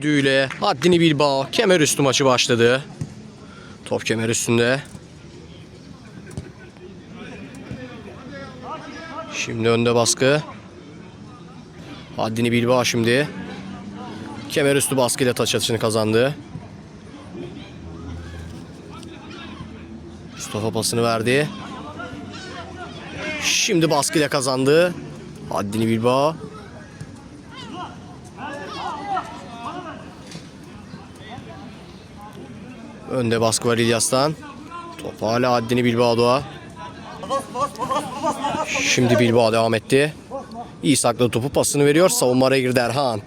düğüyle haddini Bilbao kemer üstü maçı başladı. Top kemer üstünde. Şimdi önde baskı. Haddini Bilbao şimdi. Kemer üstü baskıyla taç atışını kazandı. Mustafa pasını verdi. Şimdi baskıyla kazandı. Haddini Bilbao. Önde baskı var İlyas'tan. Top hala Haddini Bilbao'da. Şimdi Bilbao devam etti. İyi sakladı topu pasını veriyor. Savunma araya girdi Erhan.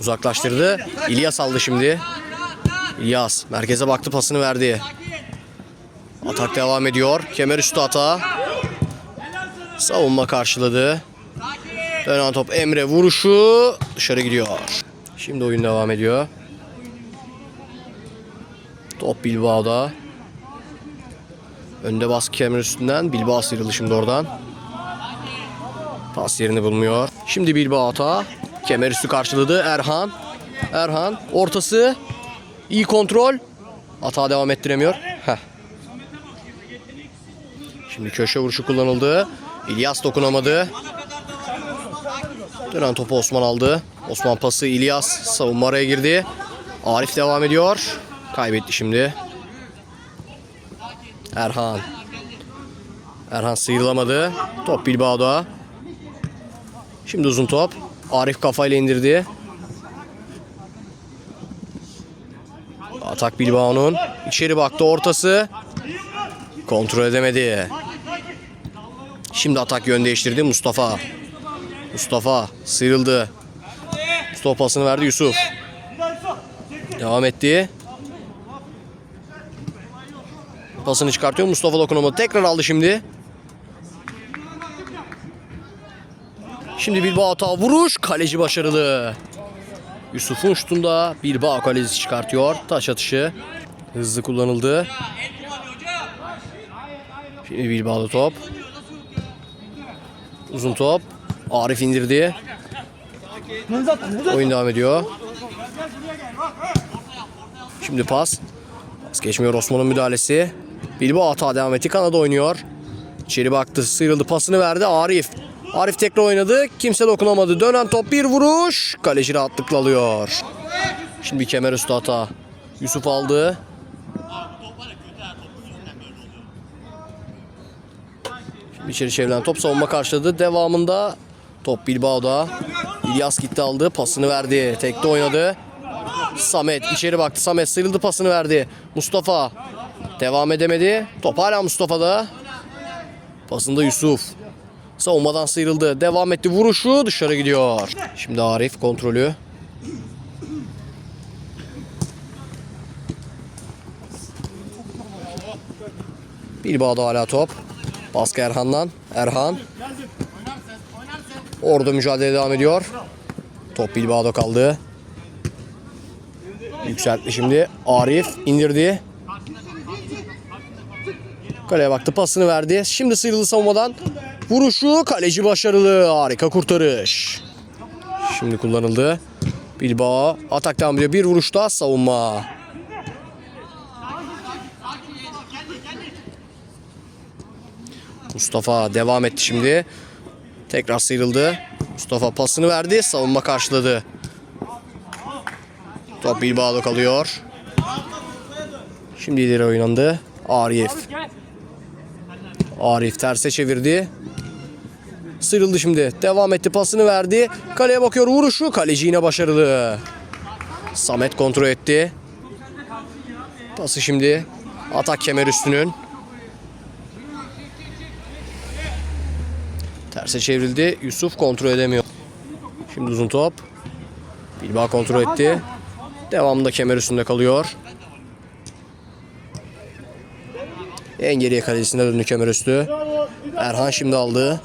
Uzaklaştırdı. İlyas aldı şimdi. İlyas merkeze baktı pasını verdi. Atak devam ediyor. Kemer üstü hata. Savunma karşıladı. Dönen top Emre vuruşu dışarı gidiyor. Şimdi oyun devam ediyor. Top Bilbao'da. Önde baskı kemer üstünden. Bilbao sıyrıldı şimdi oradan. Pas yerini bulmuyor. Şimdi Bilbao hata. Kemer üstü karşıladı. Erhan. Erhan. Ortası. İyi kontrol. Hata devam ettiremiyor. Heh. Şimdi köşe vuruşu kullanıldı. İlyas dokunamadı. Dönen topu Osman aldı. Osman pası İlyas savunma araya girdi. Arif devam ediyor. Kaybetti şimdi. Erhan. Erhan sıyrılamadı. Top Bilbao'da. Şimdi uzun top. Arif kafayla indirdi. Atak Bilbao'nun. İçeri baktı ortası. Kontrol edemedi. Şimdi atak yön değiştirdi Mustafa. Mustafa sıyrıldı. Mustafa pasını verdi Yusuf. Devam etti. Pasını çıkartıyor. Mustafa dokunamadı. Tekrar aldı şimdi. Şimdi Bilbao hata vuruş. Kaleci başarılı. Yusuf'un şutunda Bilbao kalecisi çıkartıyor. Taş atışı. Hızlı kullanıldı. Şimdi Bilbao'da top. Uzun top. Arif indirdi. Oyun devam ediyor. Şimdi pas. Pas geçmiyor Osman'ın müdahalesi. Bilbao hata devam etti. Kanada oynuyor. İçeri baktı. Sıyrıldı. Pasını verdi. Arif. Arif tekrar oynadı. Kimse dokunamadı. Dönen top bir vuruş. Kaleci rahatlıkla alıyor. Şimdi kemer üstü hata. Yusuf aldı. Şimdi içeri çevrilen top savunma karşıladı. Devamında top Bilbao'da. İlyas gitti aldı. Pasını verdi. Tekte oynadı. Samet içeri baktı. Samet sıyrıldı pasını verdi. Mustafa devam edemedi. Top hala Mustafa'da. Pasında Yusuf. Savunmadan sıyrıldı. Devam etti. Vuruşu dışarı gidiyor. Şimdi Arif kontrolü. Bilbao'da hala top. Baskı Erhan'dan. Erhan. Orada mücadele devam ediyor. Top Bilbao'da kaldı. Yükseltti şimdi. Arif indirdi. Kaleye baktı pasını verdi. Şimdi sıyrıldı savunmadan. Vuruşu kaleci başarılı. Harika kurtarış. Şimdi kullanıldı. Bilbao atak devam ediyor. Bir vuruş daha savunma. Mustafa devam etti şimdi. Tekrar sıyrıldı. Mustafa pasını verdi. Savunma karşıladı. Top Bilbao'da kalıyor. Şimdi ileri oynandı. Arif. Arif terse çevirdi. Sıyrıldı şimdi. Devam etti. Pasını verdi. Kaleye bakıyor. Vuruşu. Kaleci yine başarılı. Samet kontrol etti. Pası şimdi. Atak kemer üstünün. Terse çevrildi. Yusuf kontrol edemiyor. Şimdi uzun top. Bilbao kontrol etti. Devamında kemer üstünde kalıyor. En geriye kalesine döndü kemer üstü. Erhan şimdi aldı.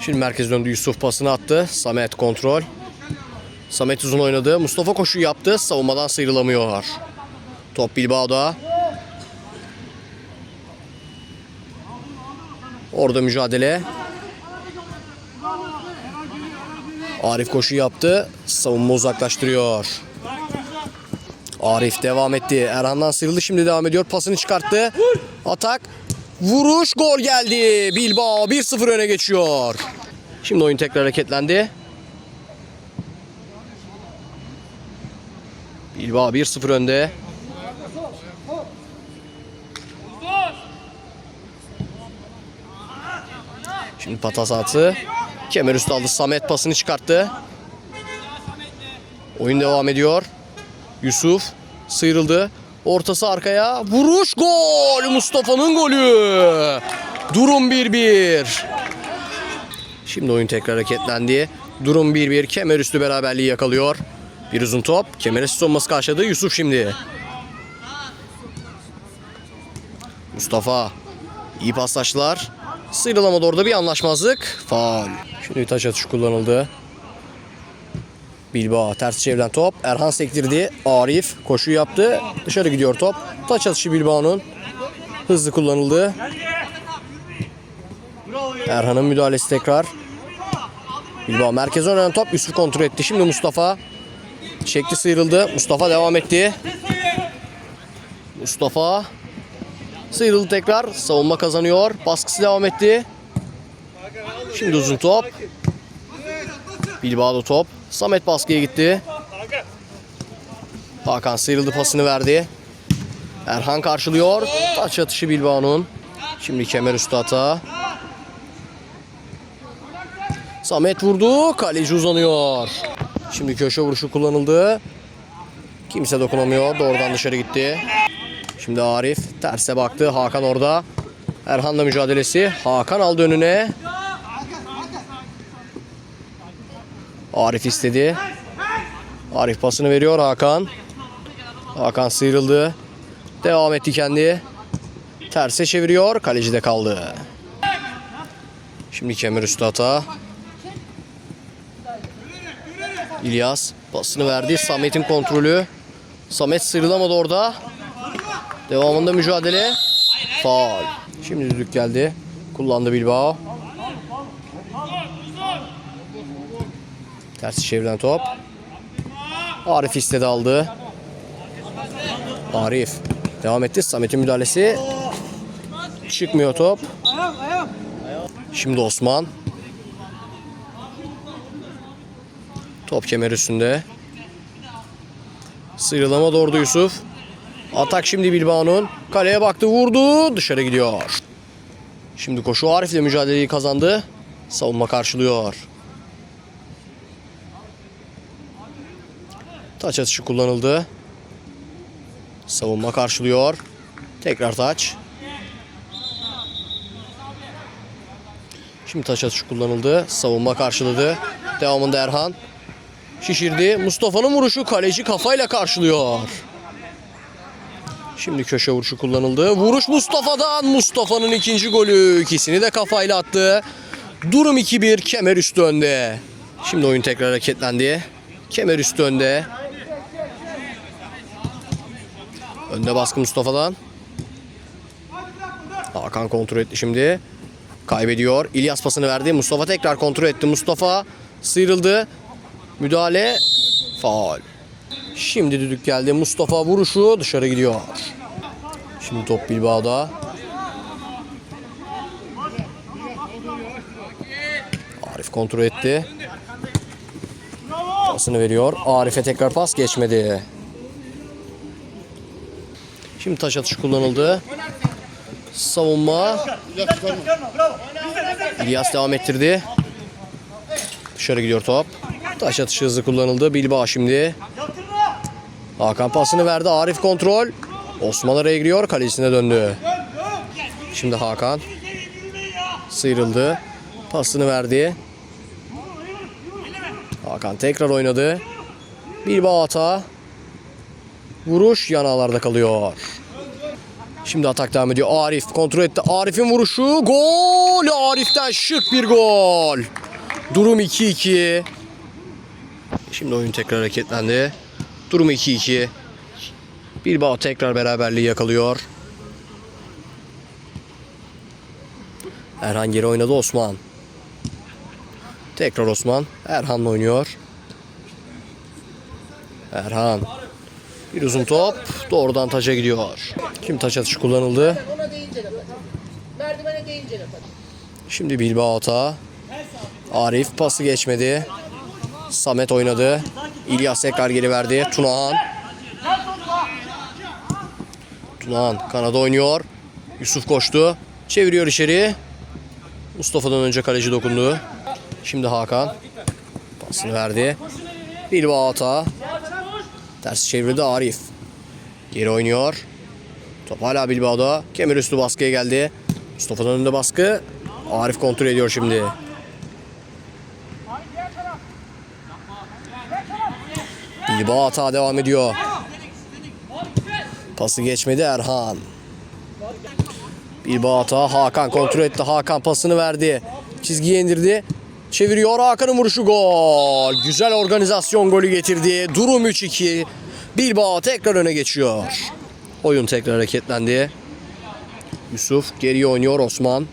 Şimdi merkez döndü. Yusuf pasını attı. Samet kontrol. Samet uzun oynadı. Mustafa koşu yaptı. Savunmadan sıyrılamıyor. Top Bilbao'da. Orada mücadele. Arif koşu yaptı. Savunma uzaklaştırıyor. Arif devam etti. Erhan'dan sıyrıldı. Şimdi devam ediyor. Pasını çıkarttı. Atak. Vuruş. Gol geldi. Bilbao 1-0 öne geçiyor. Şimdi oyun tekrar hareketlendi. Bilbao 1-0 önde. Şimdi patas atı. Kemer üstü aldı. Samet pasını çıkarttı. Oyun devam ediyor. Yusuf sıyrıldı. Ortası arkaya. Vuruş gol. Mustafa'nın golü. Durum 1-1. Şimdi oyun tekrar hareketlendi. Durum 1-1. Kemer üstü beraberliği yakalıyor. Bir uzun top. Kemer üstü sonması karşıladı. Yusuf şimdi. Mustafa. İyi paslaştılar. Sıyrılamadı orada bir anlaşmazlık. Faul. Şimdi bir taç atışı kullanıldı. Bilbao ters çevrilen top. Erhan sektirdi. Arif koşu yaptı. Dışarı gidiyor top. Taç atışı Bilbao'nun. Hızlı kullanıldı. Erhan'ın müdahalesi tekrar. Bilbao merkeze oynanan top. Yusuf kontrol etti. Şimdi Mustafa. Çekti sıyrıldı. Mustafa devam etti. Mustafa. Sıyrıldı tekrar. Savunma kazanıyor. Baskısı devam etti. Şimdi uzun top. Bilbao'da top. Samet baskıya gitti. Hakan sıyrıldı pasını verdi. Erhan karşılıyor. Taç atışı Bilbao'nun. Şimdi kemer üstü hata. Samet vurdu. Kaleci uzanıyor. Şimdi köşe vuruşu kullanıldı. Kimse dokunamıyor. Doğrudan dışarı gitti. Şimdi Arif terse baktı. Hakan orada. Erhan'la mücadelesi. Hakan aldı önüne. Arif istedi. Arif pasını veriyor Hakan. Hakan sıyrıldı. Devam etti kendi. Terse çeviriyor. Kaleci de kaldı. Şimdi kemer üstü hata. İlyas pasını verdi. Samet'in kontrolü. Samet sıyrılamadı orada. Devamında mücadele. Faul. Şimdi düdük geldi. Kullandı Bilbao. Ters çevrilen top. Arif istedi aldı. Arif. Devam etti. Samet'in müdahalesi. Çıkmıyor top. Şimdi Osman. Top kemer üstünde. Sıyrılama doğru Yusuf. Atak şimdi Bilbao'nun. Kaleye baktı vurdu. Dışarı gidiyor. Şimdi koşu Arif'le mücadeleyi kazandı. Savunma karşılıyor. Taç atışı kullanıldı. Savunma karşılıyor. Tekrar taç. Şimdi taç atışı kullanıldı. Savunma karşıladı. Devamında Erhan. Şişirdi. Mustafa'nın vuruşu kaleci kafayla karşılıyor. Şimdi köşe vuruşu kullanıldı. Vuruş Mustafa'dan. Mustafa'nın ikinci golü. İkisini de kafayla attı. Durum 2-1. Kemer üstü önde. Şimdi oyun tekrar hareketlendi. Kemer üstü önde. Önde baskı Mustafa'dan. Hakan kontrol etti şimdi. Kaybediyor. İlyas pasını verdi. Mustafa tekrar kontrol etti. Mustafa sıyrıldı. Müdahale. Faul. Şimdi düdük geldi. Mustafa vuruşu dışarı gidiyor. Şimdi top Bilbao'da. Arif kontrol etti. Pasını veriyor. Arif'e tekrar pas geçmedi. Şimdi taş atışı kullanıldı. Savunma. İlyas devam ettirdi. Dışarı gidiyor top. Taş atışı hızlı kullanıldı. Bilbao şimdi. Hakan pasını verdi. Arif kontrol. Osman araya giriyor. Kalesine döndü. Şimdi Hakan. Sıyrıldı. Pasını verdi. Hakan tekrar oynadı. Bilbao hata. Vuruş yanağlarda kalıyor. Şimdi atak devam ediyor. Arif kontrol etti. Arif'in vuruşu. Gol! Arif'ten şık bir gol. Durum 2-2. Şimdi oyun tekrar hareketlendi. Durum 2-2. Bilbao tekrar beraberliği yakalıyor. Erhan geri oynadı Osman. Tekrar Osman. Erhan oynuyor. Erhan. Bir uzun top. Doğrudan taça gidiyor. Kim taç atışı kullanıldı? Şimdi Bilbao hata. Arif pası geçmedi. Samet oynadı. İlyas tekrar geri verdi. Tunahan. Tunahan kanada oynuyor. Yusuf koştu. Çeviriyor içeri. Mustafa'dan önce kaleci dokundu. Şimdi Hakan. Pasını verdi. Bilbao hata. Ters çevirdi Arif. Geri oynuyor. Top hala Bilbao'da. Kemer üstü baskıya geldi. Mustafa'dan önünde baskı. Arif kontrol ediyor şimdi. Bilbao hata devam ediyor. Pası geçmedi Erhan. Bilbao hata Hakan kontrol etti. Hakan pasını verdi. Çizgiye indirdi. Çeviriyor Hakan'ın vuruşu gol. Güzel organizasyon golü getirdi. Durum 3-2. Bilbao tekrar öne geçiyor. Oyun tekrar hareketlendi. Yusuf geriye oynuyor Osman.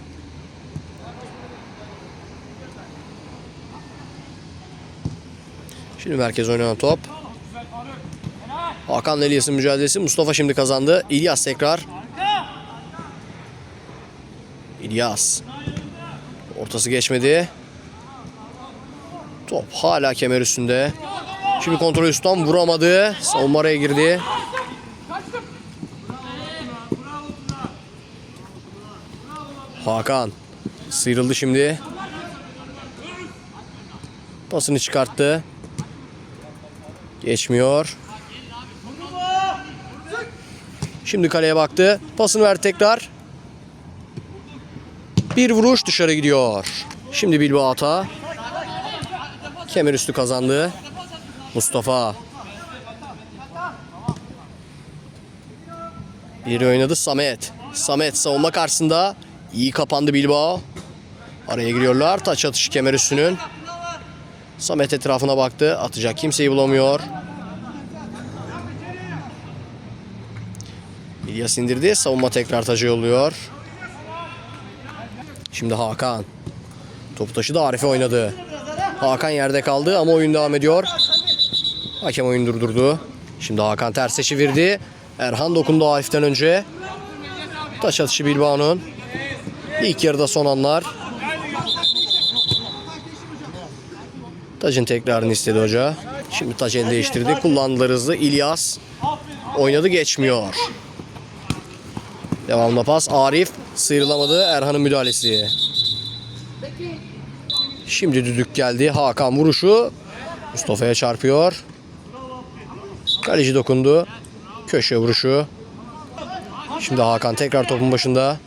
Şimdi merkez oynanan top. Hakan Elias'ın mücadelesi. Mustafa şimdi kazandı. İlyas tekrar. İlyas. Ortası geçmedi. Top hala kemer üstünde. Şimdi kontrol üstten vuramadı. Savunma araya girdi. Hakan sıyrıldı şimdi. Pasını çıkarttı. Geçmiyor. Şimdi kaleye baktı. Pasını ver tekrar. Bir vuruş dışarı gidiyor. Şimdi Bilbao hata. Kemer üstü kazandı. Mustafa. Biri oynadı Samet. Samet savunma karşısında. iyi kapandı Bilbao. Araya giriyorlar. Taç atışı kemer üstünün. Samet etrafına baktı. Atacak kimseyi bulamıyor. İlyas indirdi. Savunma tekrar taca yolluyor. Şimdi Hakan. Topu taşıdı Arif'e oynadı. Hakan yerde kaldı ama oyun devam ediyor. Hakem oyun durdurdu. Şimdi Hakan terse çevirdi. Erhan dokundu Arif'ten önce. Taş atışı Bilbao'nun. İlk yarıda son anlar. Tacın tekrarını istedi hoca. Şimdi taç el değiştirdi. Kullandılar hızlı. İlyas oynadı geçmiyor. Devamlı pas. Arif sıyrılamadı. Erhan'ın müdahalesi. Şimdi düdük geldi. Hakan vuruşu. Mustafa'ya çarpıyor. Kaleci dokundu. Köşe vuruşu. Şimdi Hakan tekrar topun başında.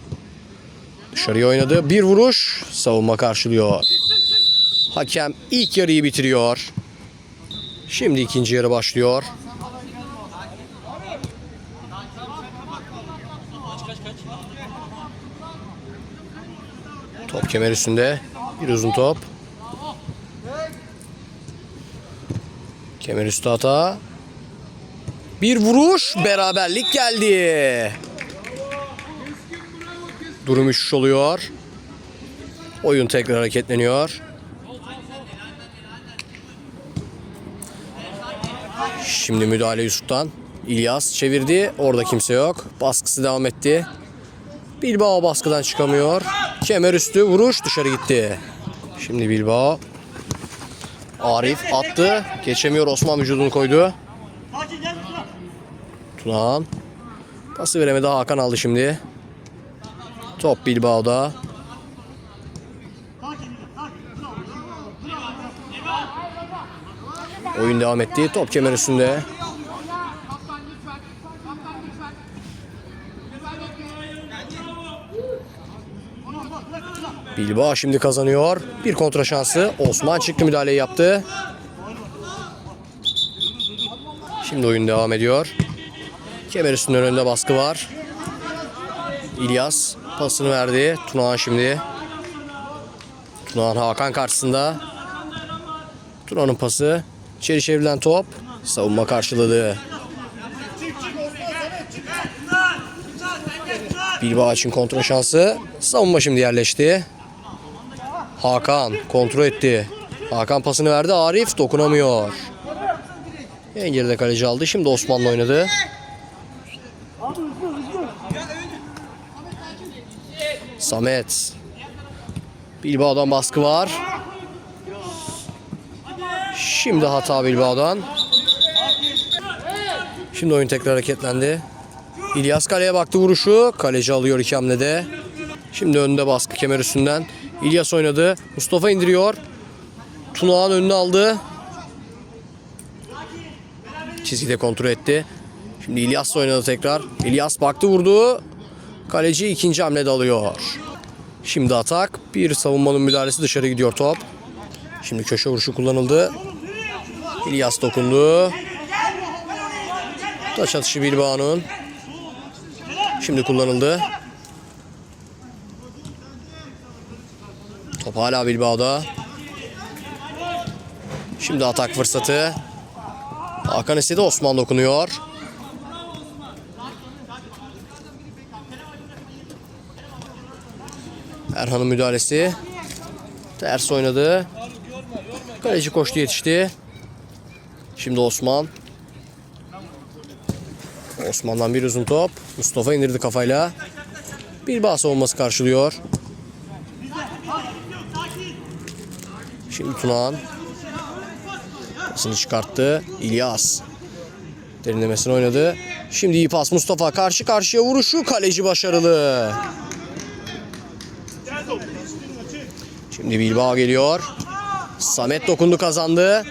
Dışarıya oynadı. Bir vuruş. Savunma karşılıyor. Hakem ilk yarıyı bitiriyor. Şimdi ikinci yarı başlıyor. Top kemer üstünde. Bir uzun top. Kemer üstü hata. Bir vuruş. Beraberlik geldi. Durum 3 oluyor. Oyun tekrar hareketleniyor. Şimdi müdahale Yusuf'tan. İlyas çevirdi. Orada kimse yok. Baskısı devam etti. Bilbao baskıdan çıkamıyor. Kemer üstü vuruş dışarı gitti. Şimdi Bilbao. Arif attı. Geçemiyor Osman vücudunu koydu. Tunahan. Pası veremedi Hakan aldı şimdi. Top Bilbao'da. Oyun devam etti. Top kemer üstünde. Bilbao şimdi kazanıyor. Bir kontra şansı. Osman çıktı müdahaleyi yaptı. Şimdi oyun devam ediyor. Kemer üstünün önünde baskı var. İlyas pasını verdi. Tunahan şimdi. Tunahan Hakan karşısında. Tunahan'ın pası. İçeri çevrilen top. Savunma karşıladı. Bilbao için kontrol şansı. Savunma şimdi yerleşti. Hakan kontrol etti. Hakan pasını verdi. Arif dokunamıyor. En geride kaleci aldı. Şimdi Osman'la oynadı. Samet. Bilbao'dan baskı var. Şimdi hata Bilbao'dan. Şimdi oyun tekrar hareketlendi. İlyas kaleye baktı vuruşu. Kaleci alıyor iki hamlede. Şimdi önünde baskı kemer üstünden. İlyas oynadı. Mustafa indiriyor. Tunağan önüne aldı. Çizgide kontrol etti. Şimdi İlyas oynadı tekrar. İlyas baktı vurdu. Kaleci ikinci hamlede alıyor. Şimdi atak. Bir savunmanın müdahalesi dışarı gidiyor top. Şimdi köşe vuruşu kullanıldı. İlyas dokundu. Taç atışı Bilbao'nun. Şimdi kullanıldı. Hala Bilbao'da. Şimdi atak fırsatı. Hakan istedi Osman dokunuyor. Erhan'ın müdahalesi. Ters oynadı. Kaleci koştu yetişti. Şimdi Osman. Osman'dan bir uzun top. Mustafa indirdi kafayla. Bir bağ savunması karşılıyor. Şimdi Tunağan. Pasını çıkarttı. İlyas. Derinlemesine oynadı. Şimdi iyi pas Mustafa. Karşı karşıya vuruşu. Kaleci başarılı. Şimdi Bilbao geliyor. Samet dokundu kazandı.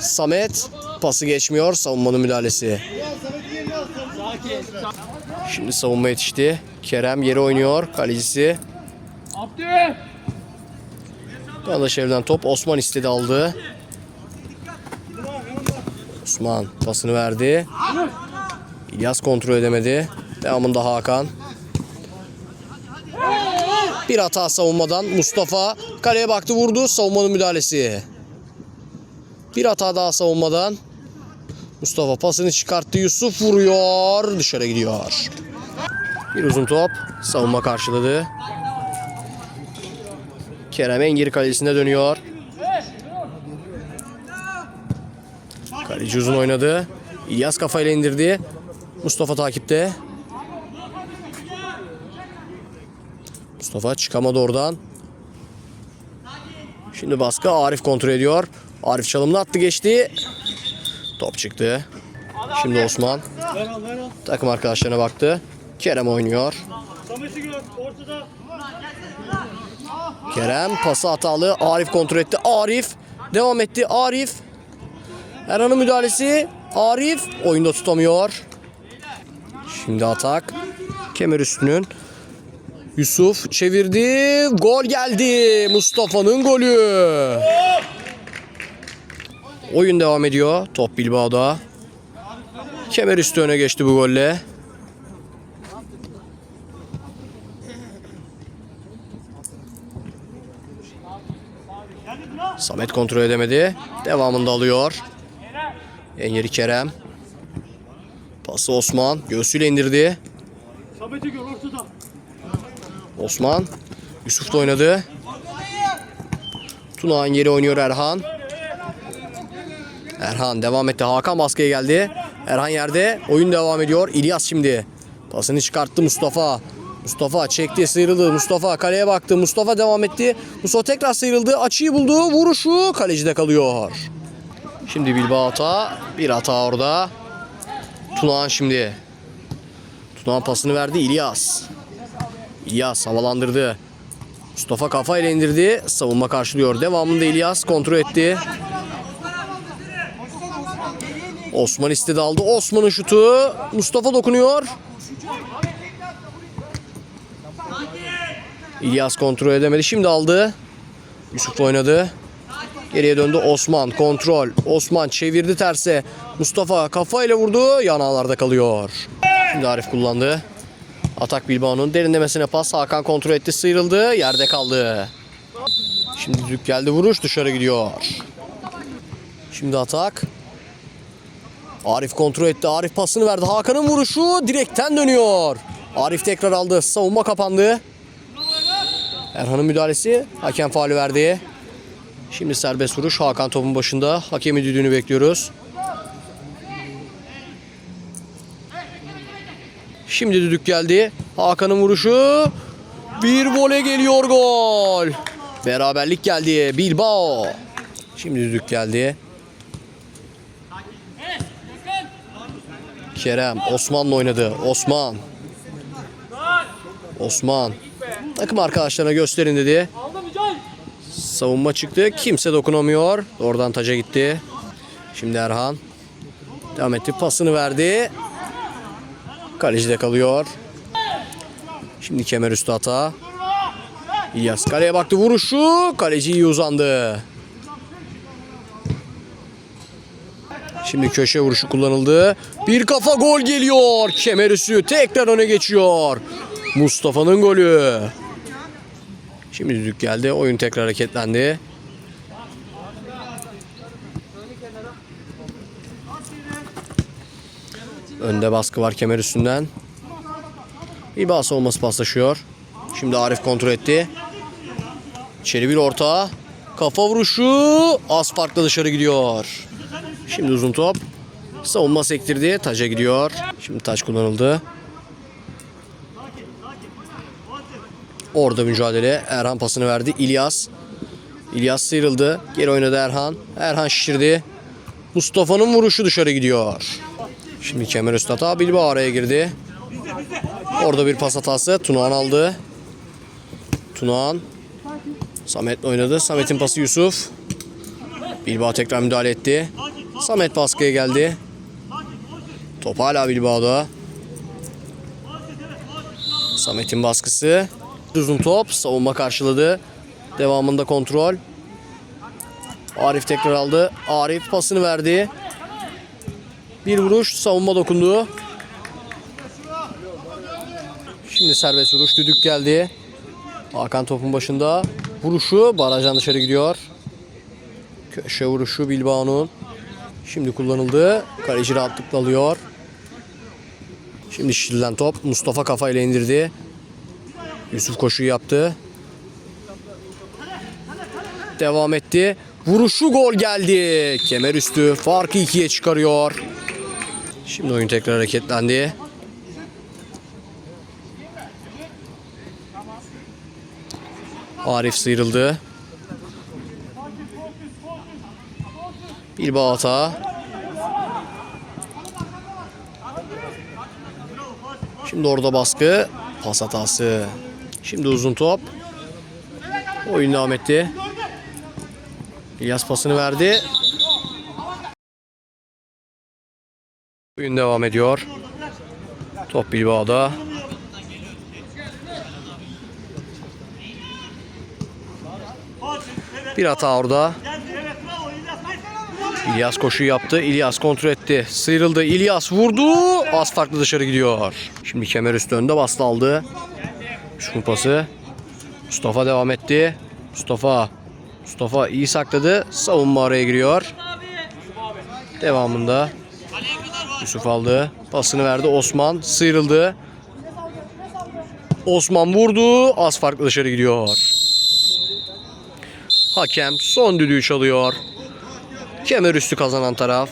Samet pası geçmiyor. Savunmanın müdahalesi. Şimdi savunma yetişti. Kerem yere oynuyor. Kalecisi. Abdü! Yanlış evden top. Osman istedi aldı. Osman pasını verdi. İlyas kontrol edemedi. Devamında Hakan. Bir hata savunmadan Mustafa kaleye baktı vurdu. Savunmanın müdahalesi. Bir hata daha savunmadan. Mustafa pasını çıkarttı. Yusuf vuruyor. Dışarı gidiyor. Bir uzun top. Savunma karşıladı. Kerem en geri kalesine dönüyor. Kaleci uzun oynadı. İlyas kafayla indirdi. Mustafa takipte. Mustafa çıkamadı oradan. Şimdi baskı Arif kontrol ediyor. Arif çalımını attı geçti. Top çıktı. Şimdi Osman. Takım arkadaşlarına baktı. Kerem oynuyor. Kerem pası hatalı. Arif kontrol etti. Arif devam etti. Arif. Erhan'ın müdahalesi. Arif oyunda tutamıyor. Şimdi atak. Kemer üstünün. Yusuf çevirdi. Gol geldi. Mustafa'nın golü. Oyun devam ediyor. Top Bilbao'da. Kemer üstü öne geçti bu golle. Samet kontrol edemedi. Devamında alıyor. Enyeri Kerem. Pası Osman. Göğsüyle indirdi. Osman. Yusuf da oynadı. Tunağan yeri oynuyor Erhan. Erhan devam etti. Hakan baskıya geldi. Erhan yerde. Oyun devam ediyor. İlyas şimdi. Pasını çıkarttı Mustafa. Mustafa çekti sıyrıldı. Mustafa kaleye baktı. Mustafa devam etti. Mustafa tekrar sıyrıldı. Açıyı buldu. Vuruşu kalecide kalıyor. Şimdi Bilbao hata. Bir hata orada. Tunağan şimdi. Tunağan pasını verdi. İlyas. İlyas havalandırdı. Mustafa kafayla indirdi. Savunma karşılıyor. Devamında İlyas kontrol etti. Osman istedi aldı. Osman'ın şutu. Mustafa dokunuyor. İlyas kontrol edemedi. Şimdi aldı. Yusuf oynadı. Geriye döndü Osman. Kontrol. Osman çevirdi terse. Mustafa kafayla vurdu. Yanağlarda kalıyor. Şimdi Arif kullandı. Atak Bilbao'nun derinlemesine pas. Hakan kontrol etti. Sıyrıldı. Yerde kaldı. Şimdi düdük geldi. Vuruş dışarı gidiyor. Şimdi atak. Arif kontrol etti. Arif pasını verdi. Hakan'ın vuruşu direkten dönüyor. Arif tekrar aldı. Savunma kapandı. Erhan'ın müdahalesi. Hakem faulü verdi. Şimdi serbest vuruş. Hakan topun başında. Hakemin düdüğünü bekliyoruz. Şimdi düdük geldi. Hakan'ın vuruşu. Bir voley geliyor gol. Beraberlik geldi. Bilbao. Şimdi düdük geldi. Kerem Osman'la oynadı. Osman. Osman. Takım arkadaşlarına gösterin dedi. Savunma çıktı. Kimse dokunamıyor. Oradan taca gitti. Şimdi Erhan. Devam etti. Pasını verdi. Kalecide kalıyor. Şimdi kemer üstü hata. İlyas kaleye baktı vuruşu. Kaleci iyi uzandı. Şimdi köşe vuruşu kullanıldı. Bir kafa gol geliyor. Kemer üstü tekrar öne geçiyor. Mustafa'nın golü. Şimdi düdük geldi. Oyun tekrar hareketlendi. Önde baskı var kemer üstünden. İba olması paslaşıyor. Şimdi Arif kontrol etti. İçeri bir orta. Kafa vuruşu. Az farkla dışarı gidiyor. Şimdi uzun top. Savunma sektirdi. Taca gidiyor. Şimdi taç kullanıldı. Orada mücadele. Erhan pasını verdi. İlyas. İlyas sıyrıldı. Geri oynadı Erhan. Erhan şişirdi. Mustafa'nın vuruşu dışarı gidiyor. Şimdi kemer üstü hata. Bilbao araya girdi. Orada bir pas hatası. Tunağan aldı. Tunağan. Samet oynadı. Samet'in pası Yusuf. Bilbao tekrar müdahale etti. Samet baskıya geldi. Top hala Bilbao'da. Samet'in baskısı. Uzun top. Savunma karşıladı. Devamında kontrol. Arif tekrar aldı. Arif pasını verdi. Bir vuruş. Savunma dokundu. Şimdi serbest vuruş. Düdük geldi. Hakan topun başında. Vuruşu barajdan dışarı gidiyor. Köşe vuruşu Bilbao'nun. Şimdi kullanıldı. Kaleci rahatlıkla alıyor. Şimdi şişirilen top. Mustafa kafayla indirdi. Yusuf koşuyu yaptı. Devam etti. Vuruşu gol geldi. Kemer üstü. Farkı ikiye çıkarıyor. Şimdi oyun tekrar hareketlendi. Arif sıyrıldı. Bilbao hata. Şimdi orada baskı. Pas hatası. Şimdi uzun top. Oyun devam etti. İlyas pasını verdi. Oyun devam ediyor. Top Bilbao'da. Bir hata orada. İlyas koşu yaptı. İlyas kontrol etti. Sıyrıldı. İlyas vurdu. Az farklı dışarı gidiyor. Şimdi kemer üstü önde bastı aldı. Şu pası. Mustafa devam etti. Mustafa. Mustafa iyi sakladı. Savunma araya giriyor. Devamında Yusuf aldı. Pasını verdi. Osman sıyrıldı. Osman vurdu. Az farklı dışarı gidiyor. Hakem son düdüğü çalıyor. Kemer üstü kazanan taraf.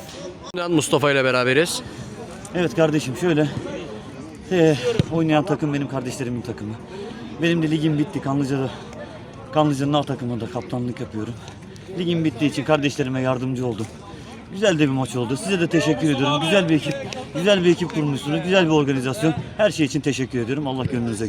Mustafa ile beraberiz. Evet kardeşim şöyle. Ee, oynayan takım benim kardeşlerimin takımı. Benim de ligim bitti. Kanlıca'da Kanlıca'nın A takımında kaptanlık yapıyorum. Ligim bittiği için kardeşlerime yardımcı oldum. Güzel de bir maç oldu. Size de teşekkür ediyorum. Güzel bir ekip, güzel bir ekip kurmuşsunuz. Güzel bir organizasyon. Her şey için teşekkür ediyorum. Allah gönlünüze